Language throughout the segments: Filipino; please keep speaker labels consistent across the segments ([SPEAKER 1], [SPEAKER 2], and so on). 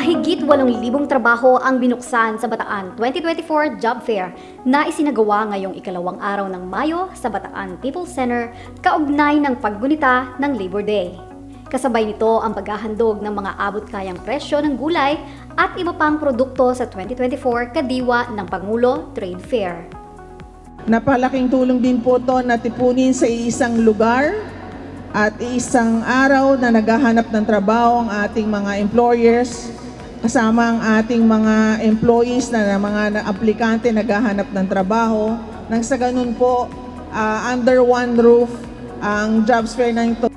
[SPEAKER 1] 8,000 trabaho ang binuksan sa Bataan 2024 Job Fair na isinagawa ngayong ikalawang araw ng Mayo sa Bataan People's Center kaugnay ng paggunita ng Labor Day. Kasabay nito ang paghahandog ng mga abot-kayang presyo ng gulay at iba pang produkto sa 2024 kadiwa ng Pangulo Trade Fair.
[SPEAKER 2] Napalaking tulong din po to na tipunin sa isang lugar at isang araw na naghahanap ng trabaho ang ating mga employers kasama ang ating mga employees na, mga aplikante naghahanap ng trabaho. Nang sa ganun po, ah, under one roof, ang jobs fair na ito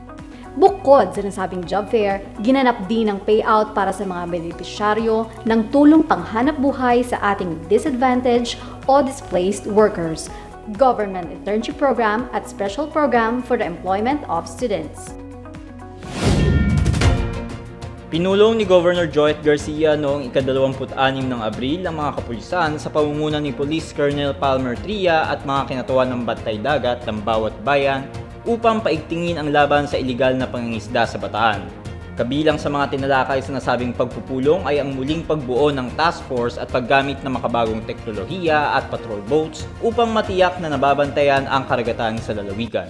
[SPEAKER 1] Bukod sa nasabing job fair, ginanap din ang payout para sa mga benepisyaryo ng tulong panghanap buhay sa ating disadvantaged o displaced workers, government internship program at special program for the employment of students.
[SPEAKER 3] Pinulong ni Governor Joet Garcia noong ika-26 ng Abril ang mga kapulisan sa pamumuno ni Police Colonel Palmer Tria at mga kinatuan ng Bantay Dagat ng bawat bayan upang paigtingin ang laban sa ilegal na pangingisda sa Bataan. Kabilang sa mga tinalakay sa nasabing pagpupulong ay ang muling pagbuo ng task force at paggamit ng makabagong teknolohiya at patrol boats upang matiyak na nababantayan ang karagatan sa lalawigan.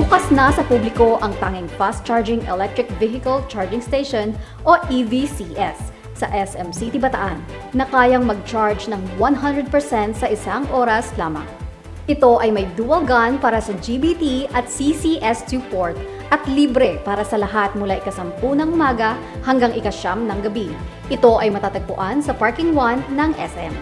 [SPEAKER 1] Bukas na sa publiko ang tanging Fast Charging Electric Vehicle Charging Station o EVCS sa SM City Bataan na kayang mag-charge ng 100% sa isang oras lamang. Ito ay may dual gun para sa GBT at CCS2 port at libre para sa lahat mula ikasampu ng umaga hanggang ikasyam ng gabi. Ito ay matatagpuan sa Parking 1 ng SM.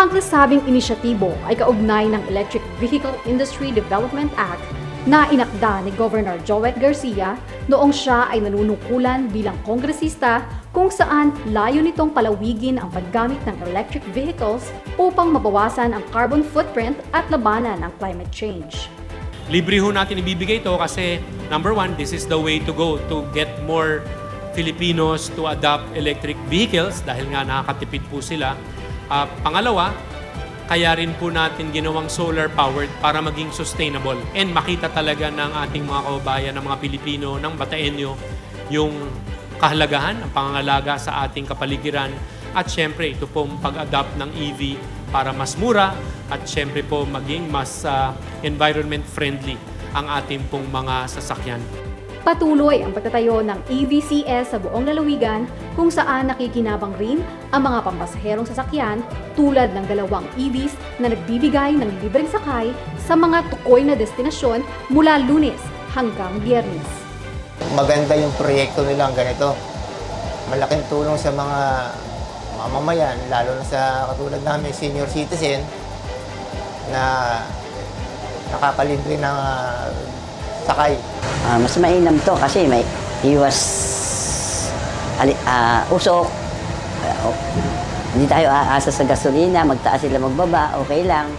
[SPEAKER 1] Ang nasabing inisyatibo ay kaugnay ng Electric Vehicle Industry Development Act na inakda ni Governor Joet Garcia noong siya ay nanunungkulan bilang kongresista kung saan layo nitong palawigin ang paggamit ng electric vehicles upang mabawasan ang carbon footprint at labanan ang climate change.
[SPEAKER 4] Libre ho natin ibibigay ito kasi number one, this is the way to go to get more Filipinos to adopt electric vehicles dahil nga nakakatipid po sila. Ah, pangalawa, kaya rin po natin ginawang solar powered para maging sustainable and makita talaga ng ating mga kababayan, ng mga Pilipino, ng Bataenyo, yung kahalagahan, ang pangangalaga sa ating kapaligiran at syempre ito pong pag-adopt ng EV para mas mura at syempre po maging mas ah, environment friendly ang ating pong mga sasakyan.
[SPEAKER 1] Patuloy ang pagtatayo ng EVCS sa buong lalawigan kung saan nakikinabang rin ang mga pampasaherong sasakyan tulad ng dalawang EVs na nagbibigay ng libreng sakay sa mga tukoy na destinasyon mula lunes hanggang biyernes.
[SPEAKER 5] maganda yung proyekto nilang ganito. Malaking tulong sa mga mamamayan, lalo na sa katulad namin senior citizen na nakakalibre ng ah, sakay.
[SPEAKER 6] Ah, mas mainam to kasi may iwas ali, ah, usok. Ah, o- hindi tayo aasa sa gasolina, magtaas sila magbaba, okay lang.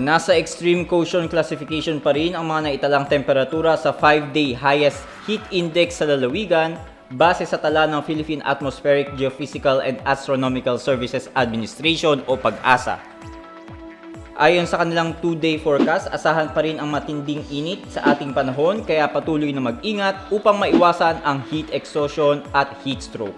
[SPEAKER 3] Nasa extreme caution classification pa rin ang mga naitalang temperatura sa 5-day highest heat index sa lalawigan base sa tala ng Philippine Atmospheric Geophysical and Astronomical Services Administration o PAG-ASA. Ayon sa kanilang 2-day forecast, asahan pa rin ang matinding init sa ating panahon kaya patuloy na mag-ingat upang maiwasan ang heat exhaustion at heat stroke.